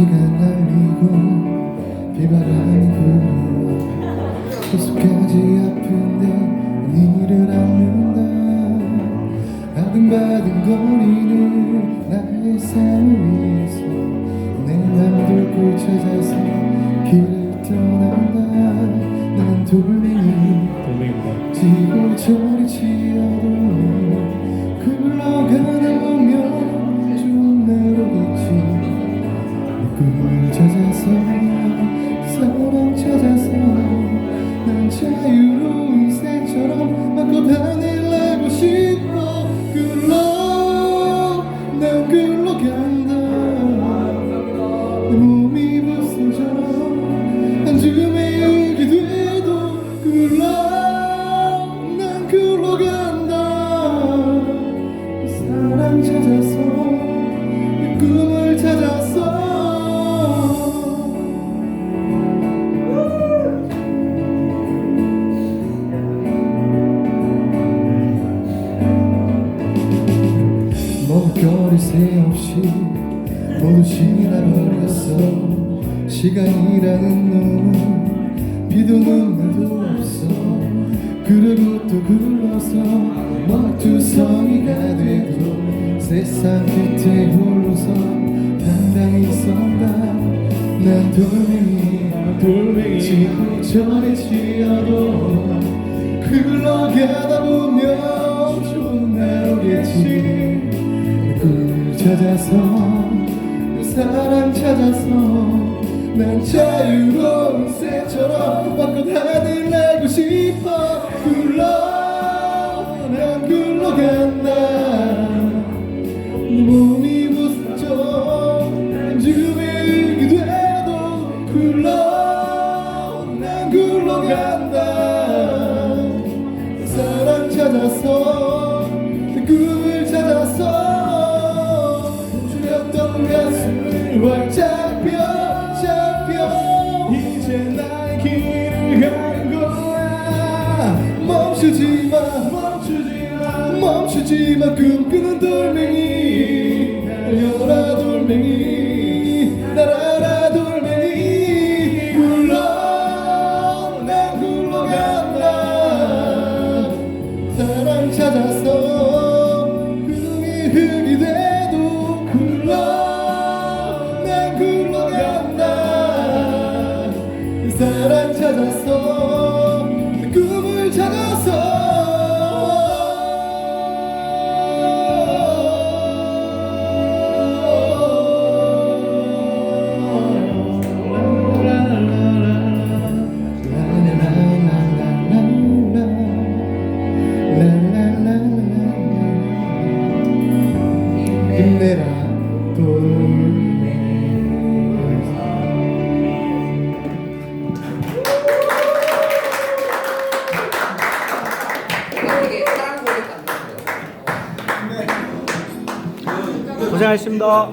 비가 날리고 비바람이 불어 계속까지 아픈데 니를 안는다. 아등바등 거리는 나의 삶을 위해서 내 맘들고 찾아서 길을 떠난다. 난 돌멩이 돌멩이구나 지고 저리 지어도 몸이 부서져 한 줌의 일기 돼도 글러 난 글러 간다. 사랑 찾아서 내 꿈을 찾아서. 먹거리 새 없이 모두 지나버렸어. 시간이라는 놈은 비도 눈물도 없어. 그리고 또 굴러서 먹투성이가 돼도 세상 끝에 홀로서 당당히 선다. 난 돌멩이 돌멩이. 지고 저리 치어도 흘러가다 보면 좀 나오겠지 꿈을 찾아서 내 사랑 찾아서 난 자유로운 새처럼 마음껏 하늘 날고 싶어. 굴러 난 굴러간다. 내 몸이 부서져 일기 돼도 굴러 난 굴러간다. 사랑 찾아서 활짝 펴 잡혀. 이제 나의 길을 가는 거야. 멈추지 마 멈추지 마 멈추지 마. 꿈꾸는 돌멩이. 달려라 돌멩이 찾아서 되게 사랑 고백한다. 고생하셨습니다.